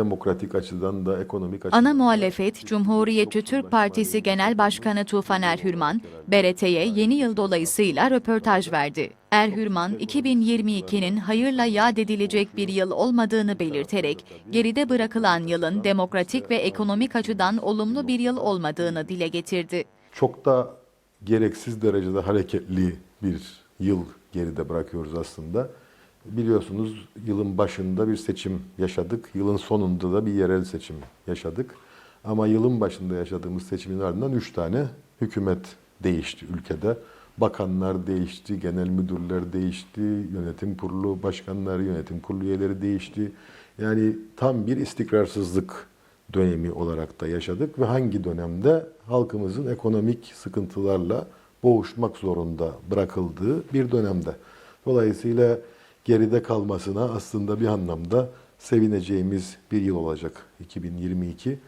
demokratik açıdan da ekonomik açıdan Ana muhalefet, Cumhuriyetçi Türk Partisi Genel Başkanı Tufan Erhürman, BRT'ye yeni yıl dolayısıyla röportaj verdi. Erhürman, 2022'nin hayırla yad edilecek bir yıl olmadığını belirterek, geride bırakılan yılın demokratik ve ekonomik açıdan olumlu bir yıl olmadığını dile getirdi. çok da gereksiz derecede hareketli bir yıl geride bırakıyoruz aslında. Biliyorsunuz yılın başında bir seçim yaşadık. Yılın sonunda da bir yerel seçim yaşadık. Ama yılın başında yaşadığımız seçimin ardından üç tane hükümet değişti ülkede. Bakanlar değişti, genel müdürler değişti, yönetim kurulu başkanları, yönetim kurulu üyeleri değişti. Yani tam bir istikrarsızlık dönemi olarak da yaşadık ve hangi dönemde halkımızın ekonomik sıkıntılarla boğuşmak zorunda bırakıldığı bir dönemde. Dolayısıyla geride kalmasına aslında bir anlamda sevineceğimiz bir yıl olacak 2022.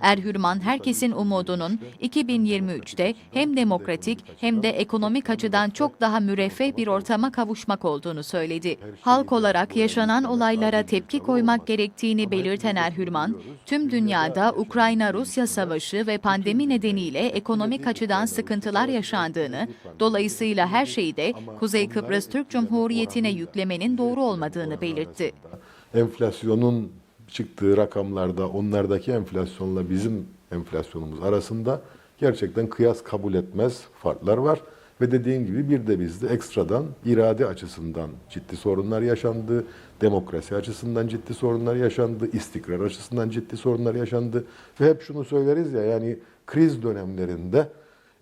Erhürman herkesin umudunun 2023'te hem demokratik hem de ekonomik açıdan çok daha müreffeh bir ortama kavuşmak olduğunu söyledi. Halk olarak yaşanan olaylara tepki koymak gerektiğini belirten Erhürman, tüm dünyada Ukrayna-Rusya savaşı ve pandemi nedeniyle ekonomik açıdan sıkıntılar yaşandığını, dolayısıyla her şeyi de Kuzey Kıbrıs Türk Cumhuriyeti'ne yüklemenin doğru olmadığını belirtti. Enflasyonun çıktığı rakamlarda onlardaki enflasyonla bizim enflasyonumuz arasında gerçekten kıyas kabul etmez farklar var. Ve dediğim gibi bir de bizde ekstradan irade açısından ciddi sorunlar yaşandı, demokrasi açısından ciddi sorunlar yaşandı, istikrar açısından ciddi sorunlar yaşandı. Ve hep şunu söyleriz ya yani kriz dönemlerinde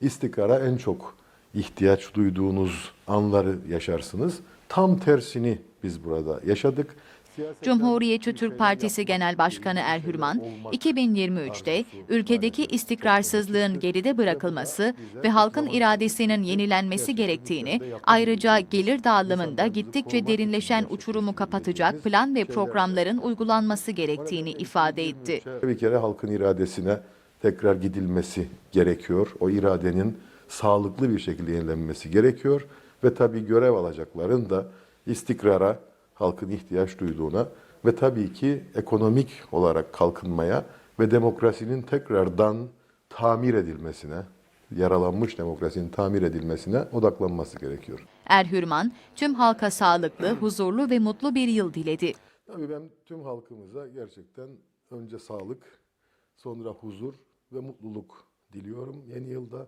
istikrara en çok ihtiyaç duyduğunuz anları yaşarsınız. Tam tersini biz burada yaşadık. Cumhuriyetçi Türk Partisi Genel Başkanı Erhürman, 2023'te ülkedeki istikrarsızlığın geride bırakılması ve halkın iradesinin yenilenmesi gerektiğini, ayrıca gelir dağılımında gittikçe derinleşen uçurumu kapatacak plan ve programların uygulanması gerektiğini ifade etti. Bir kere halkın iradesine tekrar gidilmesi gerekiyor. O iradenin sağlıklı bir şekilde yenilenmesi gerekiyor. Ve tabii görev alacakların da istikrara, halkın ihtiyaç duyduğuna ve tabii ki ekonomik olarak kalkınmaya ve demokrasinin tekrardan tamir edilmesine, yaralanmış demokrasinin tamir edilmesine odaklanması gerekiyor. Erhürman, tüm halka sağlıklı, huzurlu ve mutlu bir yıl diledi. Tabii ben tüm halkımıza gerçekten önce sağlık, sonra huzur ve mutluluk diliyorum yeni yılda.